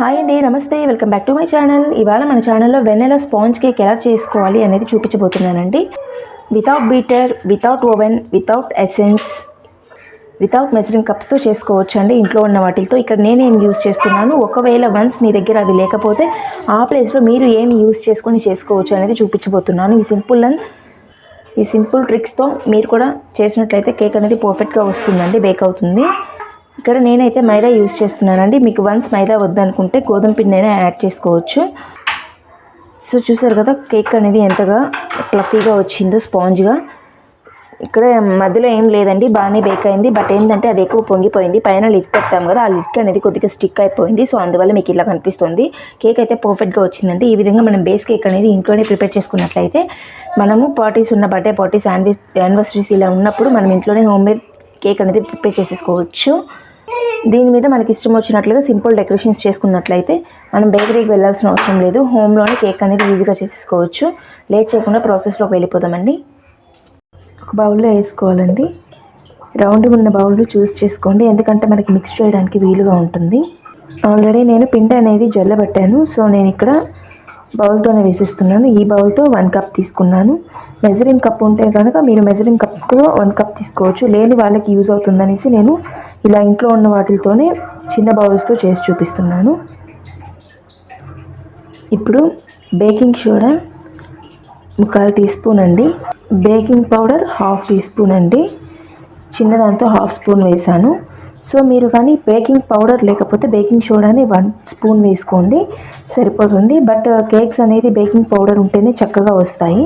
Hi అండి నమస్తే. Welcome back to my channel. ఇవాళ మన ఛానల్లో వెన్నెల స్పాంజ్ కేక్ ఎలా చేసుకోవాలి అనేది చూపించబోతున్నానండి. Without beater without oven without essence without measuring కప్స్తో చేసుకోవచ్చు అండి ఇంట్లో ఉన్న వాటితో ఇక్కడ నేనేం యూస్ చేస్తున్నాను. ఒకవేళ వన్స్ మీ దగ్గర అవి లేకపోతే ఆ ప్లేస్లో మీరు ఏమి యూస్ చేసుకొని చేసుకోవచ్చు అనేది చూపించబోతున్నాను. ఈ సింపుల్ అండ్ ఈ సింపుల్ ట్రిక్స్తో మీరు కూడా చేసినట్లయితే కేక్ అనేది పర్ఫెక్ట్గా వస్తుందండి బేక్ అవుతుంది. ఇక్కడ నేనైతే మైదా యూస్ చేస్తున్నానండి. మీకు వన్స్ మైదా వద్దనుకుంటే గోధుమ పిండి అయినా యాడ్ చేసుకోవచ్చు. సో చూసారు కదా కేక్ అనేది ఎంతగా ఫ్లఫీగా వచ్చిందో స్పాంజ్గా. ఇక్కడ మధ్యలో ఏం లేదండి బాగానే బేక్ అయింది. బట్ ఏంటంటే అది ఎక్కువ పొంగిపోయింది. పైన లిడ్ పెడతాం కదా ఆ లిడ్ అనేది కొద్దిగా స్టిక్ అయిపోయింది. సో అందువల్ల మీకు ఇలా కనిపిస్తుంది కేక్ అయితే పర్ఫెక్ట్గా వచ్చిందండి. ఈ విధంగా మనం బేస్ కేక్ అనేది ఇంట్లోనే ప్రిపేర్ చేసుకున్నట్లయితే మనము పార్టీస్ ఉన్న బర్త్డే పార్టీస్ యానివర్సరీస్ ఇలా ఉన్నప్పుడు మనం ఇంట్లోనే హోమ్ మేడ్ కేక్ అనేది ప్రిపేర్ చేసేసుకోవచ్చు. దీని మీద మనకి ఇష్టం వచ్చినట్లుగా సింపుల్ డెకరేషన్స్ చేసుకున్నట్లయితే మనం బేకరీకి వెళ్ళాల్సిన అవసరం లేదు. హోమ్లోనే కేక్ అనేది ఈజీగా చేసేసుకోవచ్చు. లేట్ చేయకుండా ప్రాసెస్లోకి వెళ్ళిపోదామండి. ఒక బౌల్లో వేసుకోవాలండి. రౌండ్ ఉన్న బౌల్ చూస్ చేసుకోండి. ఎందుకంటే మనకి మిక్స్ చేయడానికి వీలుగా ఉంటుంది. ఆల్రెడీ నేను పిండి అనేది జల్లబట్టాను. సో నేను ఇక్కడ బౌల్తోనే వేసేస్తున్నాను. ఈ బౌల్తో వన్ కప్ తీసుకున్నాను. మెజరింగ్ కప్ ఉంటే కనుక మీరు మెజరింగ్ కప్కు వన్ కప్ తీసుకోవచ్చు. లేని వాళ్ళకి యూజ్ అవుతుందనేసి నేను ఇలా ఇంట్లో ఉన్న వాటితోనే చిన్న బౌల్స్తో చేసి చూపిస్తున్నాను. ఇప్పుడు బేకింగ్ సోడా ముక్కాలు టీ స్పూన్ అండి. Baking powder half teaspoon అండి. చిన్నదాంతో హాఫ్ స్పూన్ వేసాను. సో మీరు కానీ బేకింగ్ పౌడర్ లేకపోతే బేకింగ్ సోడాని వన్ స్పూన్ వేసుకోండి. సరిపోతుంది. బట్ కేక్స్ అనేది బేకింగ్ పౌడర్ ఉంటేనే చక్కగా వస్తాయి.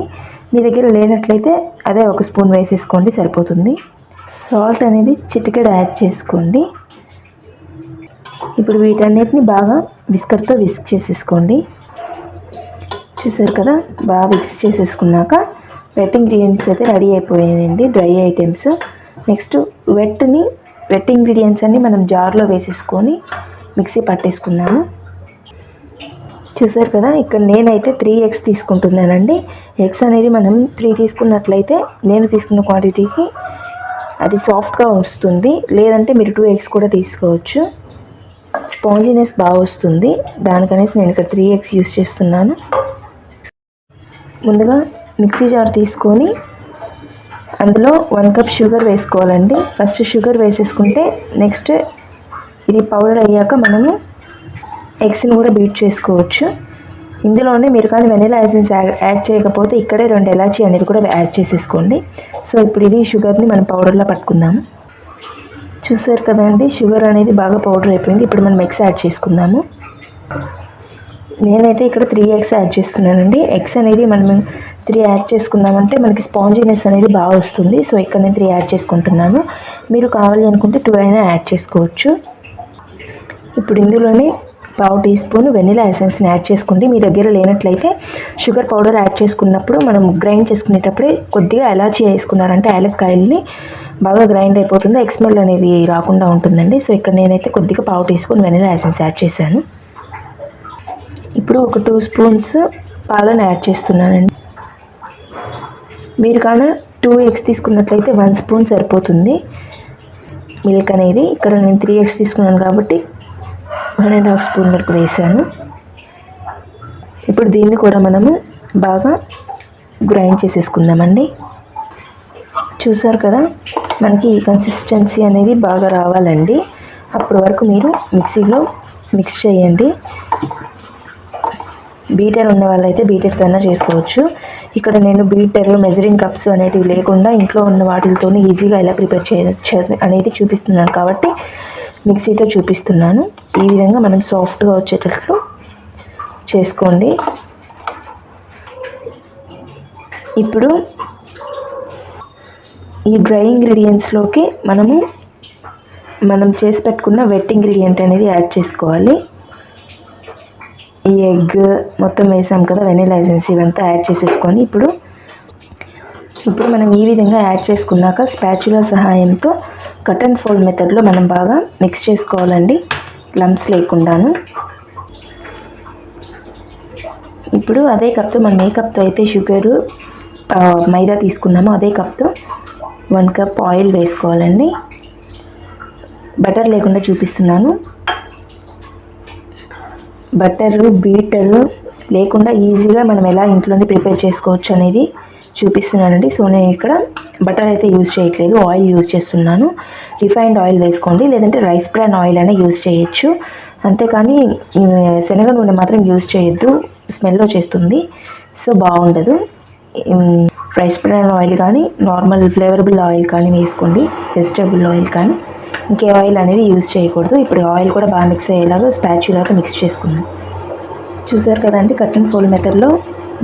మీ దగ్గర లేనట్లయితే అదే ఒక స్పూన్ వేసేసుకోండి సరిపోతుంది. సాల్ట్ అనేది చిటికెడు యాడ్ చేసుకోండి. ఇప్పుడు వీటన్నిటిని బాగా విస్కర్తో విస్క్ చేసేసుకోండి. చూసారు కదా బాగా మిక్స్ చేసేసుకున్నాక వెట్ ఇంగ్రీడియంట్స్ అయితే రెడీ అయిపోయాయండి డ్రై ఐటమ్స్. నెక్స్ట్ వెట్ని వెట్ ఇంగ్రీడియంట్స్ అన్ని మనం జార్లో వేసేసుకొని మిక్సీ పట్టేసుకున్నాము. చూసారు కదా ఇక్కడ నేనైతే త్రీ ఎగ్స్ తీసుకుంటున్నానండి. ఎగ్స్ అనేది మనం త్రీ తీసుకున్నట్లయితే నేను తీసుకున్న క్వాంటిటీకి అది సాఫ్ట్గా వస్తుంది. లేదంటే మీరు టూ ఎగ్స్ కూడా తీసుకోవచ్చు. స్పాంజినెస్ బాగా వస్తుంది. దానికనేసి నేను ఇక్కడ త్రీ ఎగ్స్ యూస్ చేస్తున్నాను. ముందుగా మిక్సీ జార్ తీసుకొని అందులో వన్ కప్ షుగర్ వేసుకోవాలండి. ఫస్ట్ షుగర్ వేసేసుకుంటే నెక్స్ట్ ఇది పౌడర్ అయ్యాక మనము ఎగ్స్ని కూడా బీట్ చేసుకోవచ్చు. ఇందులోనే మీరు కానీ వెనీలా ఎసెన్స్ యాడ్ చేయకపోతే ఇక్కడే రెండు ఎలాచీ అనేది కూడా యాడ్ చేసేసుకోండి. సో ఇప్పుడు ఇది షుగర్ని మనం పౌడర్లో పట్టుకుందాము. చూసారు కదండి షుగర్ అనేది బాగా పౌడర్ అయిపోయింది. ఇప్పుడు మనం ఎగ్స్ యాడ్ చేసుకుందాము. నేనైతే ఇక్కడ త్రీ ఎగ్స్ యాడ్ చేస్తున్నానండి. ఎగ్స్ అనేది మనం త్రీ యాడ్ చేసుకున్నామంటే మనకి స్పాంజినెస్ అనేది బాగా వస్తుంది. సో ఇక్కడ నేను త్రీ యాడ్ చేసుకుంటున్నాను. మీరు కావాలి అనుకుంటే టూ అయినా యాడ్ చేసుకోవచ్చు. ఇప్పుడు ఇందులోనే పావు టీ స్పూన్ వెనిలా ఎసెన్స్ని యాడ్ చేసుకోండి. మీ దగ్గర లేనట్లయితే షుగర్ పౌడర్ యాడ్ చేసుకున్నప్పుడు మనం గ్రైండ్ చేసుకునేటప్పుడే కొద్దిగా ఎలాచీ వేసుకున్నారంటే యాలక్కాయల్ని బాగా గ్రైండ్ అయిపోతుంది. ఎక్స్మెల్ అనేది రాకుండా ఉంటుందండి. సో ఇక్కడ నేనైతే కొద్దిగా పావు teaspoon vanilla essence add చేశాను. ఇప్పుడు ఒక టూ స్పూన్స్ పాలను యాడ్ చేస్తున్నానండి. మీరు కానీ టూ ఎగ్స్ తీసుకున్నట్లయితే వన్ స్పూన్ సరిపోతుంది. మిల్క్ అనేది ఇక్కడ నేను త్రీ ఎగ్స్ తీసుకున్నాను కాబట్టి వన్ అండ్ హాఫ్ స్పూన్ వరకు వేసాను. ఇప్పుడు దీన్ని కూడా మనము బాగా గ్రైండ్ చేసేసుకుందామండి. చూసారు కదా మనకి ఈ కన్సిస్టెన్సీ అనేది బాగా రావాలండి. అప్పటి వరకు మీరు మిక్సీలో మిక్స్ చేయండి. బీటర్ ఉన్న వాళ్ళైతే బీటర్తోనే చేసుకోవచ్చు. ఇక్కడ నేను బీటర్ మెజరింగ్ కప్స్ అనేటివి లేకుండా ఇంట్లో ఉన్న వాటితోనే ఈజీగా ఎలా ప్రిపేర్ చేయవచ్చు అనేది చూపిస్తున్నాను కాబట్టి మిక్సీతో చూపిస్తున్నాను. ఈ విధంగా మనం సాఫ్ట్గా వచ్చేటట్లు చేసుకోండి. ఇప్పుడు ఈ డ్రై ఇంగ్రీడియంట్స్లోకి మనము మనం చేసి పెట్టుకున్న వెట్ ఇంగ్రీడియంట్ అనేది యాడ్ చేసుకోవాలి. ఈ ఎగ్ మొత్తం వేసాం కదా వెనీలైజెన్స్ ఎసెన్స్ ఇవంతా యాడ్ చేసేసుకొని ఇప్పుడు ఇప్పుడు మనం ఈ విధంగా యాడ్ చేసుకున్నాక స్పాచులా సహాయంతో కట్ అండ్ ఫోల్డ్ మెథడ్లో మనం బాగా మిక్స్ చేసుకోవాలండి. లమ్స్ లేకుండాను. ఇప్పుడు అదే కప్తో మనం ఏ కప్తో అయితే షుగరు మైదా తీసుకున్నామో. అదే కప్తో వన్ కప్ ఆయిల్ వేసుకోవాలండి. బటర్ లేకుండా చూపిస్తున్నాను. బటరు బీటరు లేకుండా ఈజీగా మనం ఎలా ఇంట్లోనే ప్రిపేర్ చేసుకోవచ్చు అనేది చూపిస్తున్నానండి. సో నేను ఇక్కడ బటర్ అయితే యూజ్ చేయట్లేదు. ఆయిల్ యూజ్ చేస్తున్నాను. రిఫైన్డ్ ఆయిల్ వేసుకోండి. లేదంటే రైస్ బ్రాన్ ఆయిల్ అయినా యూజ్ చేయొచ్చు. అంతేకాని శనగ నూనె మాత్రం యూజ్ చేయొద్దు. స్మెల్ వచ్చేస్తుంది. సో బాగుండదు. రైస్ బ్రాన్ ఆయిల్ కానీ నార్మల్ ఫ్లేవరబుల్ ఆయిల్ కానీ వేసుకోండి. వెజిటేబుల్ ఆయిల్ కానీ. ఇంకే ఆయిల్ అనేది యూజ్ చేయకూడదు. ఇప్పుడు ఆయిల్ కూడా బాగా మిక్స్ అయ్యేలాగా స్పాచ్యులాగా మిక్స్ చేసుకుందాం. చూసారు కదండి కట్ అండ్ మెటర్లో మెథడ్లో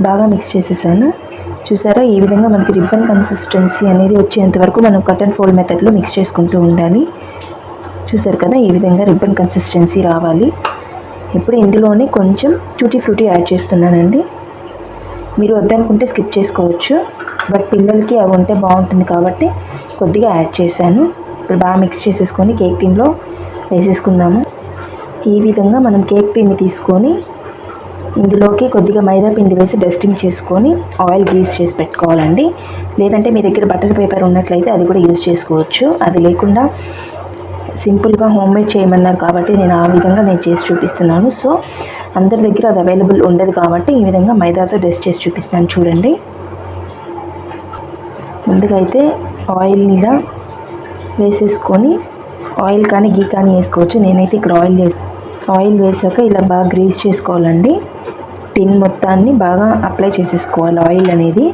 బాగా మిక్స్ చేసేసాను. చూసారా? ఈ విధంగా మనకి రిబ్బన్ కన్సిస్టెన్సీ అనేది వచ్చేంత వరకు మనం కట్ అండ్ ఫోల్డ్ మెథడ్లో మిక్స్ చేసుకుంటూ ఉండాలి. చూసారు కదా? ఈ విధంగా రిబ్బన్ కన్సిస్టెన్సీ రావాలి. ఇప్పుడు ఇందులోనే కొంచెం టూటీ ఫ్రూటీ యాడ్ చేస్తున్నానండి. మీరు వద్దనుకుంటే స్కిప్ చేసుకోవచ్చు. బట్ పిల్లలకి అవి ఉంటే బాగుంటుంది కాబట్టి కొద్దిగా యాడ్ చేశాను. ఇప్పుడు బాగా మిక్స్ చేసేసుకొని కేక్ టీన్లో వేసేసుకుందాము. ఈ విధంగా మనం కేక్ టిన్ని తీసుకొని ఇందులోకి కొద్దిగా మైదా పిండి వేసి డస్టింగ్ చేసుకొని ఆయిల్ గ్రీస్ చేసి పెట్టుకోవాలండి. లేదంటే మీ దగ్గర బటర్ పేపర్ ఉన్నట్లయితే అది కూడా యూజ్ చేసుకోవచ్చు. అది లేకుండా సింపుల్గా హోమ్ మేడ్ చేయమన్నారు కాబట్టి నేను ఆ విధంగా నేను చేసి చూపిస్తున్నాను. సో అందరి దగ్గర అది అవైలబుల్ ఉండదు కాబట్టి ఈ విధంగా మైదాతో డస్ట్ చేసి చూపిస్తాను చూడండి. ముందుగా అయితే ఆయిల్ ఇలా వేసేసుకొని ఆయిల్ కానీ గీ కానీ వేసుకోవచ్చు. నేనైతే ఇక్కడ ఆయిల్ వేసి ఆయిల్ వేసాక ఇలా బాగా గ్రీస్ చేసుకోవాలండి. టిన్ మొత్తాన్ని బాగా అప్లై చేసేసుకోవాలి ఆయిల్ అనేది.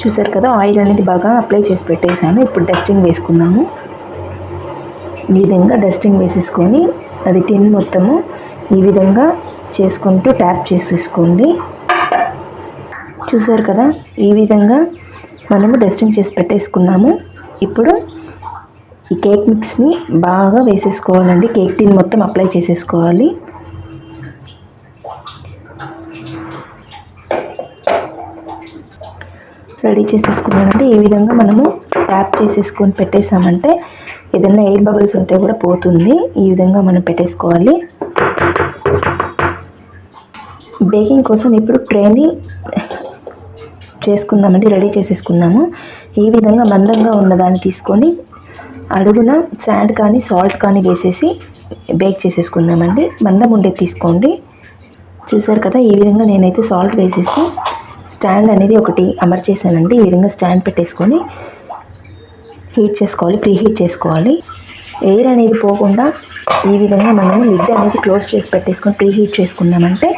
చూసారు కదా ఆయిల్ అనేది బాగా అప్లై చేసి పెట్టేశాను ఇప్పుడు డస్టింగ్ వేసుకుందాము. ఈ విధంగా డస్టింగ్ వేసేసుకొని అది టిన్ మొత్తము ఈ విధంగా చేసుకుంటూ ట్యాప్ చేసేసుకోండి. చూసారు కదా ఈ విధంగా మనము డస్టింగ్ చేసి పెట్టేసుకున్నాము. ఇప్పుడు ఈ కేక్ మిక్స్ని బాగా వేసేసుకోవాలండి. కేక్ టిన్ మొత్తం అప్లై చేసేసుకోవాలి. రెడీ చేసేసుకున్నామంటే ఈ విధంగా మనము ట్యాప్ చేసేసుకొని పెట్టేసామంటే ఏదైనా ఎయిర్ బబుల్స్ ఉంటే కూడా పోతుంది. ఈ విధంగా మనం పెట్టేసుకోవాలి. బేకింగ్ కోసం ఇప్పుడు ట్రేని చేసుకుందామండి. రెడీ చేసేసుకుందాము ఈ విధంగా మందంగా ఉన్నదాన్ని తీసుకొని అడుగున శాండ్ కానీ సాల్ట్ కానీ వేసేసి బేక్ చేసేసుకుందామండి. మందం ఉండేది తీసుకోండి. చూసారు కదా ఈ విధంగా నేనైతే సాల్ట్ వేసేసి స్టాండ్ అనేది ఒకటి అమర్చేసానండి ఈ విధంగా స్టాండ్ పెట్టేసుకొని హీట్ చేసుకోవాలి ప్రీ హీట్ చేసుకోవాలి. ఎయిర్ అనేది పోకుండా ఈ విధంగా మనం లిడ్ అనేది క్లోజ్ చేసి పెట్టేసుకొని ప్రీ హీట్ చేసుకున్నామంటే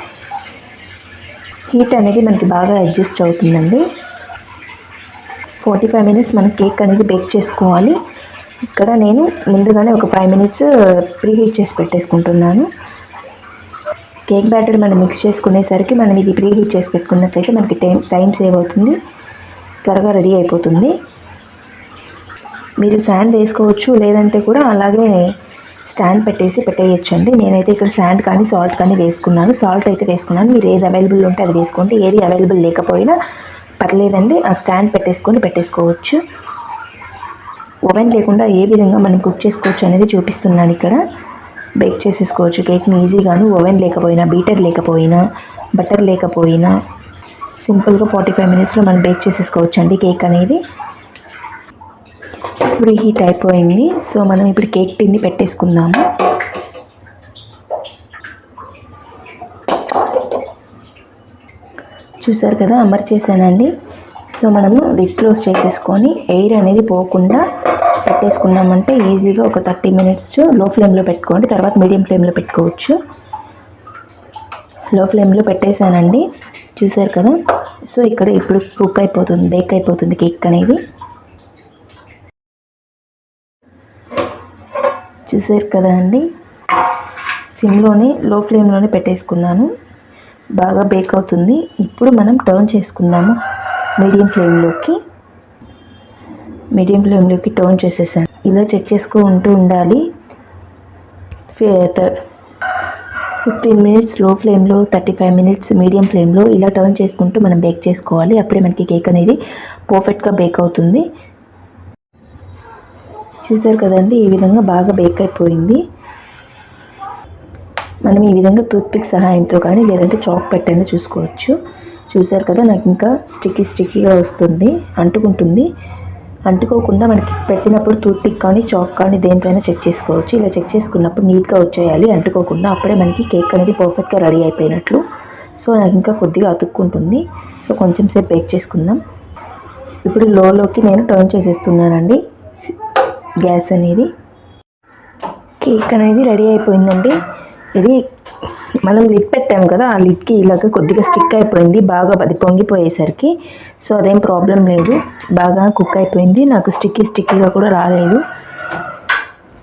హీట్ అనేది మనకి బాగా అడ్జస్ట్ అవుతుందండి. ఫార్టీ ఫైవ్ మినిట్స్ మనం కేక్ అనేది బేక్ చేసుకోవాలి. ఇక్కడ నేను ముందుగానే ఒక ఫైవ్ మినిట్స్ ప్రీ హీట్ చేసి పెట్టేసుకుంటున్నాను. కేక్ బ్యాటర్ మనం మిక్స్ చేసుకునేసరికి మనం ఇది ప్రీ హీట్ చేసి పెట్టుకున్నట్లయితే మనకి టైం టైం సేవ్ అవుతుంది. త్వరగా రెడీ అయిపోతుంది. మీరు శాండ్ వేసుకోవచ్చు లేదంటే కూడా అలాగే స్టాండ్ పెట్టేసి పెట్టేయచ్చండి. నేనైతే ఇక్కడ శాండ్ కానీ సాల్ట్ కానీ వేసుకున్నాను. సాల్ట్ అయితే వేసుకున్నాను. మీరు ఏది అవైలబుల్ ఉంటే అది వేసుకోండి. ఏది అవైలబుల్ లేకపోయినా పర్లేదండి. ఆ స్టాండ్ పెట్టేసుకొని పెట్టేసుకోవచ్చు. ఓవెన్ లేకుండా ఏ విధంగా మనం కుక్ చేసుకోవచ్చు అనేది చూపిస్తున్నాను ఇక్కడ. బేక్ చేసేసుకోవచ్చు. కేక్ని ఈజీగాను ఓవెన్ లేకపోయినా బీటర్ లేకపోయినా బటర్ లేకపోయినా సింపుల్గా ఫార్టీ ఫైవ్ మినిట్స్లో మనం బేక్ చేసేసుకోవచ్చు అండి కేక్ అనేది. ఇప్పుడు హీట్ అయిపోయింది. సో మనం ఇప్పుడు కేక్ టిన్ని పెట్టేసుకుందాము. చూసారు కదా అమర్చేసానండి సో మనము లిడ్ క్లోజ్ చేసేసుకొని ఎయిర్ అనేది పోకుండా పెట్టేసుకున్నామంటే ఈజీగా ఒక థర్టీ మినిట్స్లో ఫ్లేమ్లో పెట్టుకోండి. తర్వాత మీడియం ఫ్లేమ్లో పెట్టుకోవచ్చు. లో ఫ్లేమ్లో పెట్టేశానండి. చూసారు కదా? సో ఇక్కడ ఇప్పుడు కుక్ అయిపోతుంది బేక్ అయిపోతుంది కేక్ అనేది. చూసారు కదా అండి? సిమ్లోనే లో ఫ్లేమ్లోనే పెట్టేసుకున్నాను. బాగా బేక్ అవుతుంది. ఇప్పుడు మనం టర్న్ చేసుకుందాము మీడియం ఫ్లేమ్లోకి. మీడియం ఫ్లేమ్లోకి టర్న్ చేసేసాను. ఇలా చెక్ చేసుకుంటూ ఉండాలి. ఫిఫ్టీన్ మినిట్స్లో ఫ్లేమ్లో థర్టీ ఫైవ్ మినిట్స్ మీడియం ఫ్లేమ్లో ఇలా టర్న్ చేసుకుంటూ మనం బేక్ చేసుకోవాలి. అప్పుడే మనకి కేక్ అనేది పర్ఫెక్ట్గా బేక్ అవుతుంది. చూసారు కదండి ఈ విధంగా బాగా బేక్ అయిపోయింది. మనం ఈ విధంగా టూత్పిక్ సహాయంతో కానీ లేదంటే చాక్ పెట్టైనా చూసుకోవచ్చు. చూసారు కదా నాకు ఇంకా స్టిక్కీ స్టిక్కీగా వస్తుంది అంటుకుంటుంది. అంటుకోకుండా మనకి పెట్టినప్పుడు టూత్ పిక్ కానీ చాక్ కానీ దేనిపైన చెక్ చేసుకోవచ్చు. ఇలా చెక్ చేసుకున్నప్పుడు నీట్గా వచ్చేయాలి. అంటుకోకుండా అప్పుడే మనకి కేక్ అనేది పర్ఫెక్ట్గా రెడీ అయిపోయినట్లు. సో నాకు ఇంకా కొద్దిగా అతుక్కుంటుంది. సో కొంచెం సేపు బేక్ చేసుకుందాం. ఇప్పుడు లోలోకి నేను టర్న్ చేసేస్తున్నానండి. గ్యాస్ అనేది. కేక్ అనేది రెడీ అయిపోయిందండి. ఇది మనం లిడ్ పెట్టాం కదా ఆ లిడ్కి ఇలాగ కొద్దిగా స్టిక్ అయిపోయింది బాగా అది పొంగిపోయేసరికి. సో అదేం ప్రాబ్లం లేదు. బాగా కుక్ అయిపోయింది. నాకు స్టిక్కీ స్టిక్కీగా కూడా రాలేదు.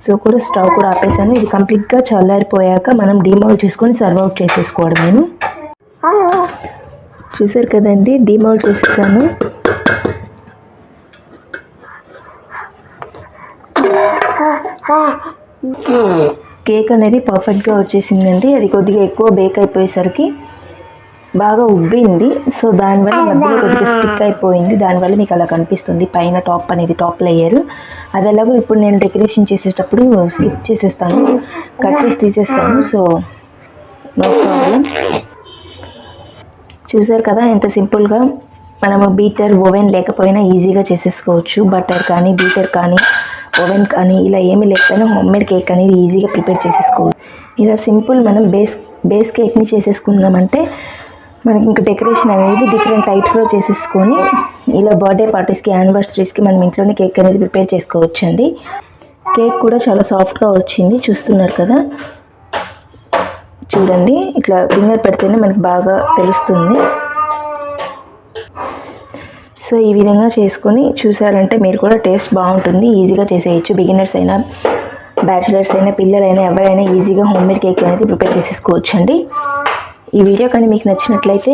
సో కూడా స్టవ్ కూడా ఆపేసాను. ఇది కంప్లీట్గా చల్లారిపోయాక మనం డిమౌట్ చేసుకొని సర్వ్ అవుట్ చేసేసుకోవడం నేను చూసారు కదండి డిమౌట్ చేసేసాను. Ah, ah. కేక్ అనేది పర్ఫెక్ట్గా వచ్చేసిందండి. అది కొద్దిగా ఎక్కువ బేక్ అయిపోయేసరికి బాగా ఉబ్బింది. సో దానివల్ల మధ్యలో కొద్దిగా స్టిక్ అయిపోయింది. దానివల్ల మీకు అలా కనిపిస్తుంది. పైన టాప్ అనేది టాప్ లేయర్. అది ఎలాగో ఇప్పుడు నేను డెకరేషన్ చేసేటప్పుడు స్కిప్ చేసేస్తాను. కట్ చేసి తీసేస్తాను. So no problem. చూసారు కదా ఎంత సింపుల్గా మనము బీటర్ ఓవెన్ లేకపోయినా ఈజీగా చేసేసుకోవచ్చు. బటర్ కానీ బీటర్ కానీ ఓవెన్ కానీ ఇలా ఏమీ లేకపోయినా హోమ్ మేడ్ కేక్ అనేది ఈజీగా ప్రిపేర్ చేసేసుకోవచ్చు. ఇలా సింపుల్ మనం బేస్ బేస్ కేక్ని చేసేసుకున్నామంటే మనకి ఇంకా డెకరేషన్ అనేది డిఫరెంట్ టైప్స్లో చేసేసుకొని ఇలా బర్త్డే పార్టీస్కి యానివర్సరీస్కి మనం ఇంట్లోనే కేక్ అనేది ప్రిపేర్ చేసుకోవచ్చు అండి కేక్ కూడా చాలా సాఫ్ట్గా వచ్చింది చూస్తున్నారు కదా. చూడండి ఇట్లా ఫింగర్ పెడితేనే మనకి బాగా తెలుస్తుంది. సో ఈ విధంగా చేసుకొని చూసారంటే మీరు కూడా టేస్ట్ బాగుంటుంది ఈజీగా చేసేయచ్చు. బిగినర్స్ అయినా బ్యాచిలర్స్ అయినా పిల్లలైనా ఎవరైనా ఈజీగా హోమ్ మేడ్ కేక్ అనేది ప్రిపేర్ చేసేసుకోవచ్చు అండి ఈ వీడియో కానీ మీకు నచ్చినట్లయితే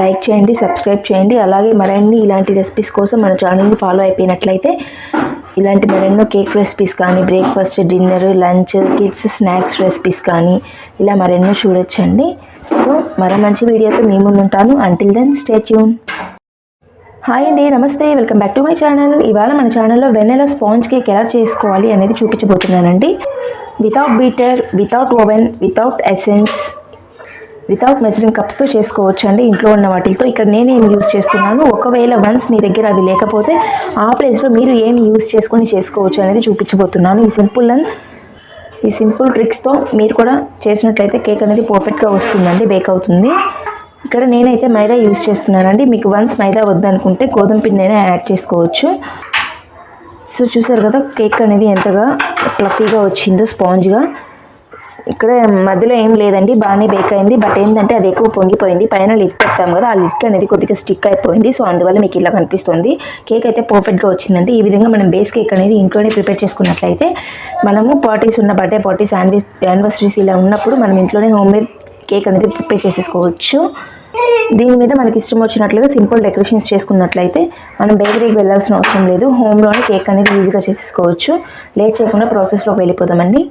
లైక్ చేయండి సబ్స్క్రైబ్ చేయండి. అలాగే మరిన్ని ఇలాంటి రెసిపీస్ కోసం మన ఛానల్ని ఫాలో అయిపోయినట్లయితే ఇలాంటి మరెన్నో కేక్ రెసిపీస్ కానీ breakfast dinner lunch kids snacks recipes కానీ ఇలా మరెన్నో చూడొచ్చండి. సో మరో మంచి వీడియోతో మీ ముందు ఉంటాను until then stay tune hi అండి నమస్తే. Welcome back to my channel. ఇవాళ మన ఛానల్లో వెన్నెల స్పాంజ్ కేక్ ఎలా చేసుకోవాలి అనేది చూపించబోతున్నానండి. Without beater without oven without essence without measuring కప్స్తో చేసుకోవచ్చు అండి ఇంట్లో ఉన్న వాటితో. ఇక్కడ నేనేం యూస్ చేస్తున్నాను. ఒకవేళ వన్స్ మీ దగ్గర అవి లేకపోతే ఆ ప్లేస్లో మీరు ఏం యూస్ చేసుకొని చేసుకోవచ్చు అనేది చూపించబోతున్నాను. ఈ సింపుల్ అండ్ ఈ సింపుల్ ట్రిక్స్తో మీరు కూడా చేసినట్లయితే కేక్ అనేది పర్ఫెక్ట్గా వస్తుందండి బేక్ అవుతుంది. ఇక్కడ నేనైతే మైదా యూస్ చేస్తున్నానండి. మీకు వన్స్ మైదా వద్దనుకుంటే గోధుమ పిండినే యాడ్ చేసుకోవచ్చు. సో చూసారు కదా కేక్ అనేది ఎంతగా ఫ్లఫీగా వచ్చిందో స్పాంజ్గా. ఇక్కడ మధ్యలో ఏం లేదండి బాగానే బేక్ అయింది. బట్ ఏంటంటే అది ఎక్కువ పొంగిపోయింది. పైన లిక్ పెట్టాం కదా ఆ లిక్ అనేది కొద్దిగా స్టిక్ అయిపోయింది. సో అందువల్ల మీకు ఇలా కనిపిస్తుంది కేక్ అయితే పర్ఫెక్ట్గా వచ్చిందండి. ఈ విధంగా మనం బేస్ కేక్ అనేది ఇంట్లోనే ప్రిపేర్ చేసుకున్నట్లయితే మనము పార్టీస్ ఉన్న బర్త్డే పార్టీస్ యానివర్సరీస్ ఇలా ఉన్నప్పుడు మనం ఇంట్లోనే హోమ్ మేడ్ కేక్ అనేది ప్రిపేర్ చేసేసుకోవచ్చు. దీని మీద మనకి ఇష్టం వచ్చినట్లుగా సింపుల్ డెకరేషన్స్ చేసుకున్నట్లయితే మనం బేకరీకి వెళ్ళాల్సిన అవసరం లేదు. హోమ్లోనే కేక్ అనేది ఈజీగా చేసేసుకోవచ్చు. లేట్ చేయకుండా ప్రాసెస్లోకి వెళ్ళిపోదామండి.